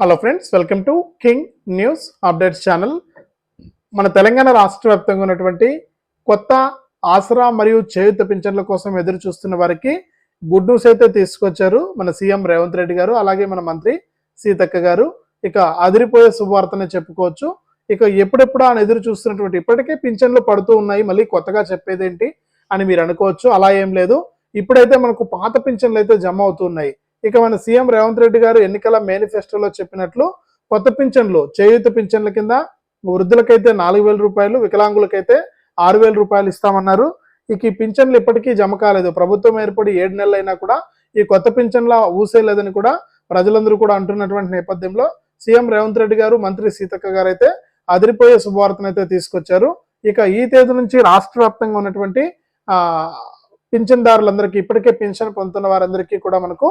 Hello friends welcome to king news updates channel మన తెలంగాణ రాష్ట్ర వ్యాప్తంగా ఉన్నటువంటి కొత్త ఆసరా మరియు చేయుత పింఛన్ల కోసం ఎదురు చూస్తున్న వారికి గుడ్ న్యూస్ అయితే తీసుకొచ్చారు మన సీఎం రేవంత్ రెడ్డి గారు అలాగే మన మంత్రి సీతక్క గారు. ఇక అదిరిపోయే శుభవార్తనే చెప్పుకోవచ్చు. ఇక ఎప్పుడెప్పుడు ఆయన ఎదురు చూస్తున్నటువంటి ఇప్పటికే పింఛన్లు పడుతూ ఉన్నాయి మళ్ళీ కొత్తగా చెప్పేదేంటి అని మీరు అనుకోవచ్చు. అలా ఏం లేదు. ఇప్పుడైతే మనకు పాత పింఛన్లు అయితే జమ అవుతున్నాయి ఇక మన సీఎం రేవంత్ రెడ్డి గారు ఎన్నికల మేనిఫెస్టోలో చెప్పినట్లు కొత్త పింఛన్లు చేయూత పింఛన్ల కింద వృద్ధులకైతే నాలుగు వేల రూపాయలు వికలాంగులకైతే ఆరు వేల రూపాయలు ఇస్తామన్నారు. ఇక ఈ పింఛన్లు ఇప్పటికీ జమ కాలేదు. ప్రభుత్వం ఏర్పడి ఏడు నెలలైనా కూడా ఈ కొత్త పింఛన్ల ఊసేయలేదని కూడా ప్రజలందరూ కూడా అంటున్నటువంటి నేపథ్యంలో సీఎం రేవంత్ రెడ్డి గారు మంత్రి సీతక్క గారు అయితే అదిరిపోయే శుభవార్తనైతే తీసుకొచ్చారు. ఇక ఈ తేదీ నుంచి రాష్ట్ర వ్యాప్తంగా ఉన్నటువంటి ఆ పింఛన్దారులందరికీ ఇప్పటికే పింఛన్ పొందుతున్న వారందరికీ కూడా మనకు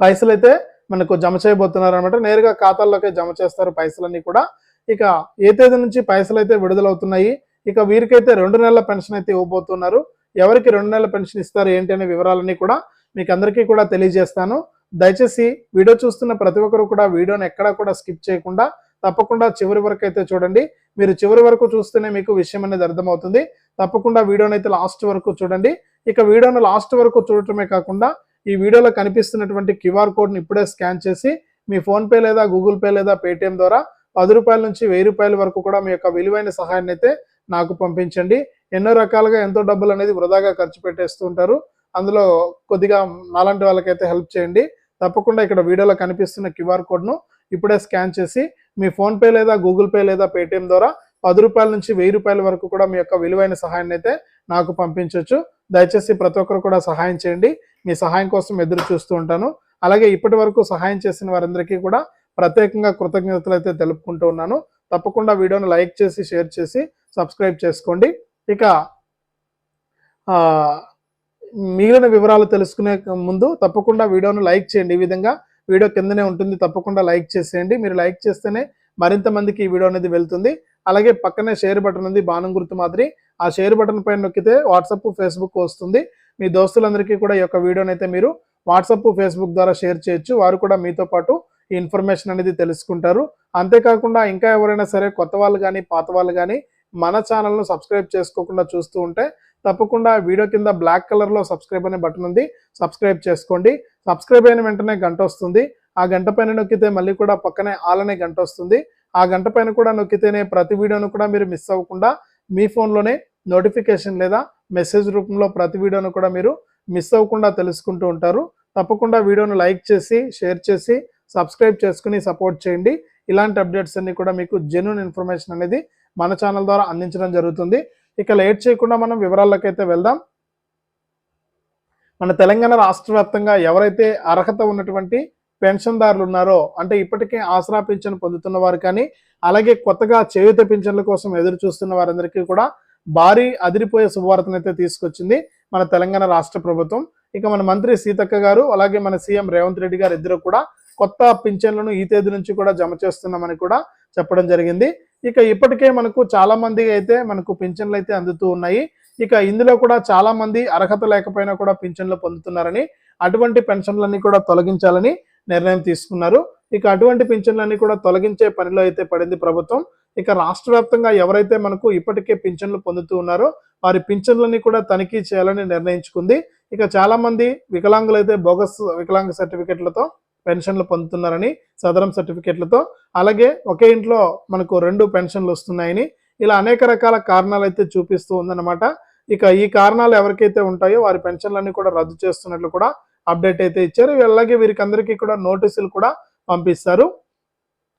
పైసలు అయితే మనకు జమ చేయబోతున్నారు అనమాట నేరుగా ఖాతాల్లోకే జమ చేస్తారు పైసలన్నీ కూడా. ఇక ఏ తేదీ నుంచి పైసలు అయితే విడుదలవుతున్నాయి ఇక వీరికైతే రెండు నెలల పెన్షన్ అయితే ఇవ్వబోతున్నారు. ఎవరికి రెండు నెలల పెన్షన్ ఇస్తారు ఏంటి అనే వివరాలన్నీ కూడా మీకు అందరికీ కూడా తెలియజేస్తాను. దయచేసి వీడియో చూస్తున్న ప్రతి ఒక్కరు కూడా వీడియోని ఎక్కడా కూడా స్కిప్ చేయకుండా తప్పకుండా చివరి వరకు అయితే చూడండి. మీరు చివరి వరకు చూస్తేనే మీకు విషయం అనేది అర్థమవుతుంది. తప్పకుండా వీడియోని అయితే లాస్ట్ వరకు చూడండి. ఇక వీడియోను లాస్ట్ వరకు చూడటమే కాకుండా ఈ వీడియోలో కనిపిస్తున్నటువంటి క్యూఆర్ కోడ్ని ఇప్పుడే స్కాన్ చేసి మీ ఫోన్పే లేదా గూగుల్ పే లేదా పేటిఎం ద్వారా పది రూపాయల నుంచి వెయ్యి రూపాయల వరకు కూడా మీ యొక్క విలువైన సహాయాన్ని అయితే నాకు పంపించండి. ఎన్నో రకాలుగా ఎంతో డబ్బులు అనేది వృధాగా ఖర్చు పెట్టేస్తూ ఉంటారు. అందులో కొద్దిగా నాలాంటి వాళ్ళకైతే హెల్ప్ చేయండి. తప్పకుండా ఇక్కడ వీడియోలో కనిపిస్తున్న క్యూఆర్ కోడ్ను ఇప్పుడే స్కాన్ చేసి మీ ఫోన్పే లేదా గూగుల్ పే లేదా పేటిఎం ద్వారా పది రూపాయల నుంచి వెయ్యి రూపాయల వరకు కూడా మీ యొక్క విలువైన సహాయాన్ని అయితే నాకు పంపించవచ్చు దయచేసి ప్రతి ఒక్కరు కూడా సహాయం చేయండి. మీ సహాయం కోసం ఎదురు చూస్తూ ఉంటాను. అలాగే ఇప్పటి వరకు సహాయం చేసిన వారందరికీ కూడా ప్రత్యేకంగా కృతజ్ఞతలు అయితే తెలుపుకుంటూ ఉన్నాను. తప్పకుండా వీడియోను లైక్ చేసి షేర్ చేసి సబ్స్క్రైబ్ చేసుకోండి. ఇక మిగిలిన వివరాలు తెలుసుకునే ముందు తప్పకుండా వీడియోను లైక్ చేయండి. ఈ విధంగా వీడియో కిందనే ఉంటుంది. తప్పకుండా లైక్ చేసేయండి. మీరు లైక్ చేస్తేనే మరింత మందికి ఈ వీడియో అనేది వెళ్తుంది. అలాగే పక్కనే షేర్ బటన్ ఉంది. బాణం గుర్తు మాదిరి ఆ షేర్ బటన్ పైన నొక్కితే వాట్సాప్ ఫేస్బుక్ వస్తుంది. మీ దోస్తులందరికీ కూడా ఈ యొక్క వీడియోని అయితే మీరు వాట్సాప్ ఫేస్బుక్ ద్వారా షేర్ చేయొచ్చు. వారు కూడా మీతో పాటు ఈ ఇన్ఫర్మేషన్ అనేది తెలుసుకుంటారు. అంతేకాకుండా ఇంకా ఎవరైనా సరే కొత్త వాళ్ళు కానీ పాత వాళ్ళు కానీ మన ఛానల్ను సబ్స్క్రైబ్ చేసుకోకుండా చూస్తూ ఉంటే తప్పకుండా వీడియో కింద బ్లాక్ కలర్లో సబ్స్క్రైబ్ అనే బటన్ ఉంది. సబ్స్క్రైబ్ చేసుకోండి. సబ్స్క్రైబ్ అయిన వెంటనే గంట వస్తుంది. ఆ గంట పైన నొక్కితే మళ్ళీ కూడా పక్కనే ఆల్ అనే గంట వస్తుంది. ఆ గంట పైన కూడా నొక్కితేనే ప్రతి వీడియోను కూడా మీరు మిస్ అవ్వకుండా మీ ఫోన్లోనే నోటిఫికేషన్ లేదా మెసేజ్ రూపంలో ప్రతి వీడియోను కూడా మీరు మిస్ అవ్వకుండా తెలుసుకుంటూ ఉంటారు. తప్పకుండా వీడియోను లైక్ చేసి షేర్ చేసి సబ్స్క్రైబ్ చేసుకుని సపోర్ట్ చేయండి. ఇలాంటి అప్డేట్స్ అన్ని కూడా మీకు జెన్యున్ ఇన్ఫర్మేషన్ అనేది మన ఛానల్ ద్వారా అందించడం జరుగుతుంది. ఇక లేట్ చేయకుండా మనం వివరాల్లోకి అయితే వెళ్దాం. మన తెలంగాణ రాష్ట్ర వ్యాప్తంగా ఎవరైతే అర్హత ఉన్నటువంటి పెన్షన్దారులు ఉన్నారో అంటే ఇప్పటికే ఆసరా పింఛన్ పొందుతున్న వారు కానీ అలాగే కొత్తగా చేయుత పింఛన్ల కోసం ఎదురు చూస్తున్న వారందరికీ కూడా భారీ అదిరిపోయే శుభవార్తను అయితే తీసుకొచ్చింది మన తెలంగాణ రాష్ట్ర ప్రభుత్వం. ఇక మన మంత్రి సీతక్క గారు అలాగే మన సీఎం రేవంత్ రెడ్డి గారు ఇద్దరు కూడా కొత్త పింఛన్లను ఈ తేదీ నుంచి కూడా జమ చేస్తున్నామని కూడా చెప్పడం జరిగింది. ఇక ఇప్పటికే మనకు చాలా మంది అయితే మనకు పింఛన్లు అయితే అందుతూ ఉన్నాయి. ఇక ఇందులో కూడా చాలా మంది అర్హత లేకపోయినా కూడా పింఛన్లు పొందుతున్నారని అటువంటి పెన్షన్లన్నీ కూడా తొలగించాలని నిర్ణయం తీసుకున్నారు. ఇక అటువంటి పింఛన్లన్నీ కూడా తొలగించే పనిలో అయితే పడింది ప్రభుత్వం. ఇక రాష్ట్ర వ్యాప్తంగా ఎవరైతే మనకు ఇప్పటికే పింఛన్లు పొందుతూ ఉన్నారో వారి పింఛన్లన్నీ కూడా తనిఖీ చేయాలని నిర్ణయించుకుంది. ఇక చాలా మంది వికలాంగులు అయితే బోగస్ వికలాంగ సర్టిఫికెట్లతో పెన్షన్లు పొందుతున్నారని సదరం సర్టిఫికెట్లతో. అలాగే ఒకే ఇంట్లో మనకు రెండు పెన్షన్లు వస్తున్నాయని ఇలా అనేక రకాల కారణాలు అయితే చూపిస్తూ ఉందన్నమాట. ఇక ఈ కారణాలు ఎవరికైతే ఉంటాయో వారి పెన్షన్లన్నీ కూడా రద్దు చేస్తున్నట్లు కూడా అప్డేట్ అయితే ఇచ్చారు. అలాగే వీరికి అందరికీ కూడా నోటీసులు కూడా పంపిస్తారు.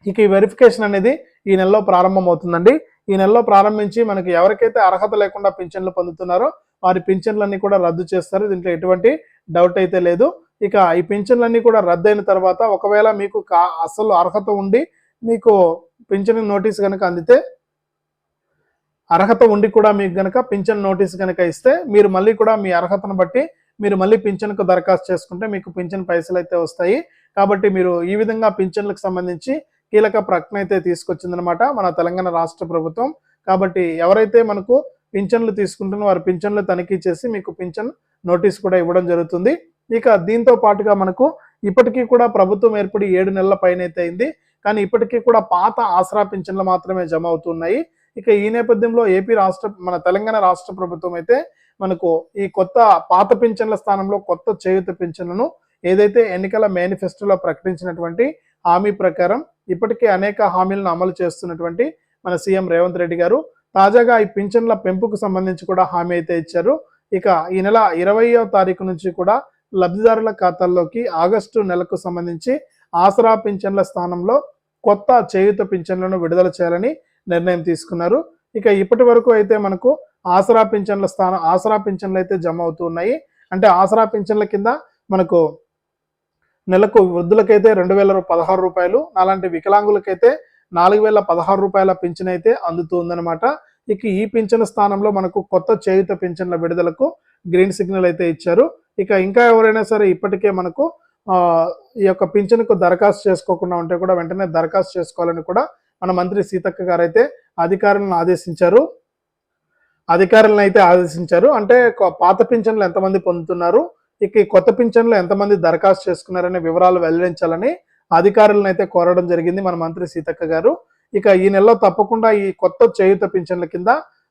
ఇక ఈ వెరిఫికేషన్ అనేది ఈ నెలలో ప్రారంభమవుతుందండి. ఈ నెలలో ప్రారంభించి మనకి ఎవరికైతే అర్హత లేకుండా పింఛన్లు పొందుతున్నారో వారి పింఛన్లన్నీ కూడా రద్దు చేస్తారు. దీంట్లో ఎటువంటి డౌట్ అయితే లేదు. ఇక ఈ పింఛన్లన్నీ కూడా రద్దు అయిన తర్వాత ఒకవేళ మీకు కా అసలు అర్హత ఉండి మీకు పింఛన్ నోటీస్ కనుక అందితే అర్హత ఉండి కూడా మీకు గనక పింఛన్ నోటీస్ కనుక ఇస్తే మీరు మళ్ళీ కూడా మీ అర్హతను బట్టి మీరు మళ్ళీ పింఛన్కు దరఖాస్తు చేసుకుంటే మీకు పింఛన్ పైసలు అయితే వస్తాయి. కాబట్టి మీరు ఈ విధంగా పింఛన్లకు సంబంధించి కీలక ప్రకటన అయితే తీసుకొచ్చిందనమాట మన తెలంగాణ రాష్ట్ర ప్రభుత్వం. కాబట్టి ఎవరైతే మనకు పింఛన్లు తీసుకుంటున్న వారి పింఛన్లు తనిఖీ చేసి మీకు పింఛన్ నోటీస్ కూడా ఇవ్వడం జరుగుతుంది. ఇక దీంతో పాటుగా మనకు ఇప్పటికీ కూడా ప్రభుత్వం ఏర్పడి ఏడు నెలల పైన అయితే అయింది. కానీ ఇప్పటికీ కూడా పాత ఆసరా పింఛన్లు మాత్రమే జమ అవుతున్నాయి. ఇక ఈ నేపథ్యంలో ఏపీ రాష్ట్ర మన తెలంగాణ రాష్ట్ర ప్రభుత్వం అయితే మనకు ఈ కొత్త పాత పింఛన్ల స్థానంలో కొత్త చేయుత పింఛన్లను ఏదైతే ఎన్నికల మేనిఫెస్టోలో ప్రకటించినటువంటి హామీ ప్రకారం ఇప్పటికే అనేక హామీలను అమలు చేస్తున్నటువంటి మన సీఎం రేవంత్ రెడ్డి గారు తాజాగా ఈ పింఛన్ల పెంపుకు సంబంధించి కూడా హామీ అయితే ఇచ్చారు. ఇక ఈ నెల ఇరవయో తారీఖు నుంచి కూడా లబ్ధిదారుల ఖాతాల్లోకి ఆగస్టు నెలకు సంబంధించి ఆసరా పింఛన్ల స్థానంలో కొత్త చేయుత పింఛన్లను విడుదల చేయాలని నిర్ణయం తీసుకున్నారు. ఇక ఇప్పటి వరకు అయితే మనకు ఆసరా పింఛన్ల స్థానం ఆసరా పింఛన్లు అయితే జమ అవుతున్నాయి అంటే ఆసరా పింఛన్ల కింద మనకు నెలకు వృద్ధులకైతే రెండు వేల పదహారు రూపాయలు అలాంటి వికలాంగులకైతే నాలుగు వేల పదహారు రూపాయల పింఛన్ అయితే అందుతుందన్నమాట. ఇక ఈ పింఛన్ స్థానంలో మనకు కొత్త చేయుత పింఛన్ల విడుదలకు గ్రీన్ సిగ్నల్ అయితే ఇచ్చారు. ఇక ఇంకా ఎవరైనా సరే ఇప్పటికే మనకు ఈ యొక్క పింఛన్కు దరఖాస్తు చేసుకోకుండా ఉంటే కూడా వెంటనే దరఖాస్తు చేసుకోవాలని కూడా మన మంత్రి సీతక్క గారు అయితే అధికారులను ఆదేశించారు. అధికారులను అయితే ఆదేశించారు. అంటే పాత పింఛన్లు ఎంతమంది పొందుతున్నారు? ఇక ఈ కొత్త పింఛన్లు ఎంతమంది దరఖాస్తు చేసుకున్నారనే వివరాలు వెల్లడించాలని అధికారులను అయితే కోరడం జరిగింది మన మంత్రి సీతక్క గారు. ఇక ఈ నెలలో తప్పకుండా ఈ కొత్త చేయుత పింఛన్ల కింద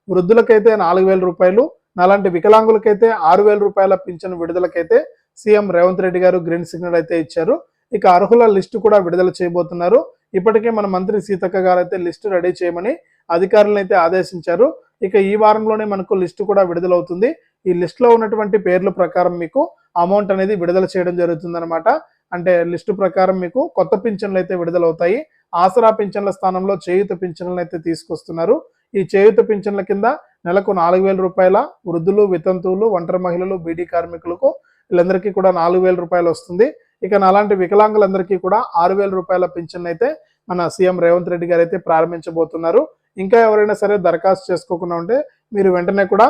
వృద్ధులకైతే నాలుగు వేల రూపాయలు అలాంటి వికలాంగులకైతే ఆరు వేల రూపాయల పింఛన్ విడుదలకైతే CM Revanth Reddy garu green signal అయితే ఇచ్చారు. ఇక అర్హుల లిస్టు కూడా విడుదల చేయబోతున్నారు. ఇప్పటికే మన మంత్రి సీతక్క గారు అయితే లిస్టు రెడీ చేయమని అధికారులను అయితే ఆదేశించారు. ఇక ఈ వారంలోనే మనకు లిస్టు కూడా విడుదలవుతుంది. ఈ లిస్ట్లో ఉన్నటువంటి పేర్ల ప్రకారం మీకు అమౌంట్ అనేది విడుదల చేయడం జరుగుతుందనమాట అంటే లిస్టు ప్రకారం మీకు కొత్త పింఛన్లు అయితే విడుదలవుతాయి. ఆసరా పింఛన్ల స్థానంలో చేయుత పింఛన్లను అయితే తీసుకొస్తున్నారు. ఈ చేయుత పింఛన్ల కింద నెలకు నాలుగు వేల రూపాయల వృద్ధులు వితంతువులు ఒంటరి మహిళలు బీడీ కార్మికులకు వీళ్ళందరికీ కూడా నాలుగు వేల రూపాయలు వస్తుంది. ఇక అలాంటి వికలాంగులందరికీ కూడా ఆరు వేల రూపాయల పింఛన్ అయితే మన సీఎం రేవంత్ రెడ్డి గారు అయితే ప్రారంభించబోతున్నారు. ఇంకా ఎవరైనా సరే దరఖాస్తు చేసుకోకుండా ఉంటే మీరు వెంటనే కూడా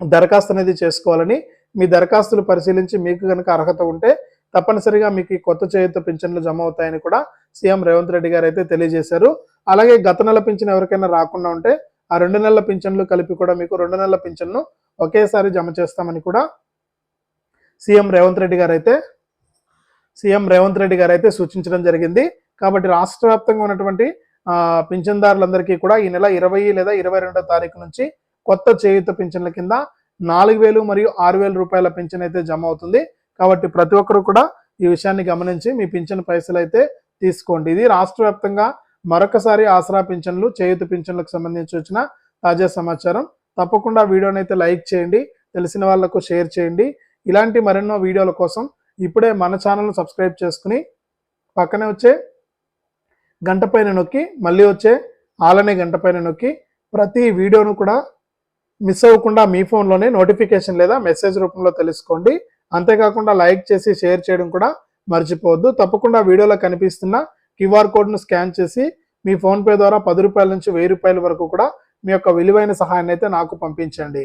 దరఖాస్తు అనేది చేసుకోవాలని మీ దరఖాస్తులు పరిశీలించి మీకు కనుక అర్హత ఉంటే తప్పనిసరిగా మీకు ఈ కొత్త చేయుత పింఛన్లు జమ అవుతాయని కూడా సీఎం రేవంత్ రెడ్డి గారు అయితే తెలియజేశారు. అలాగే గత నెల పింఛన్ ఎవరికైనా రాకుండా ఉంటే ఆ రెండు నెలల పింఛన్లు కలిపి కూడా మీకు రెండు నెలల పింఛన్ను ఒకేసారి జమ చేస్తామని కూడా సీఎం రేవంత్ రెడ్డి గారు అయితే సీఎం రేవంత్ రెడ్డి గారు అయితే సూచించడం జరిగింది. కాబట్టి రాష్ట్ర వ్యాప్తంగా ఉన్నటువంటి పింఛన్దారులందరికీ కూడా ఈ నెల ఇరవై లేదా ఇరవై రెండో తారీఖు నుంచి కొత్త చేయుత పింఛన్ల కింద నాలుగు వేలు మరియు ఆరు వేల రూపాయల పింఛన్ అయితే జమ అవుతుంది. కాబట్టి ప్రతి ఒక్కరు కూడా ఈ విషయాన్ని గమనించి మీ పింఛన్ పైసలు అయితే తీసుకోండి. ఇది రాష్ట్ర వ్యాప్తంగా మరొకసారి ఆసరా పింఛన్లు చేయుత పింఛన్లకు సంబంధించి వచ్చిన తాజా సమాచారం. తప్పకుండా వీడియోని అయితే లైక్ చేయండి తెలిసిన వాళ్ళకు షేర్ చేయండి. ఇలాంటి మరెన్నో వీడియోల కోసం ఇప్పుడే మన ఛానల్ను సబ్స్క్రైబ్ చేసుకుని పక్కనే వచ్చే గంట పైన నొక్కి మళ్ళీ వచ్చే ఆలనే గంట పైన నొక్కి ప్రతి వీడియోను కూడా మిస్ అవ్వకుండా మీ ఫోన్లోనే నోటిఫికేషన్ లేదా మెసేజ్ రూపంలో తెలుసుకోండి. అంతేకాకుండా లైక్ చేసి షేర్ చేయడం కూడా మర్చిపోవద్దు. తప్పకుండా వీడియోలో కనిపిస్తున్న క్యూఆర్ కోడ్ను స్కాన్ చేసి మీ ఫోన్పే ద్వారా పది రూపాయల నుంచి వెయ్యి రూపాయల వరకు కూడా మీ యొక్క విలువైన సహాయాన్ని అయితే నాకు పంపించండి.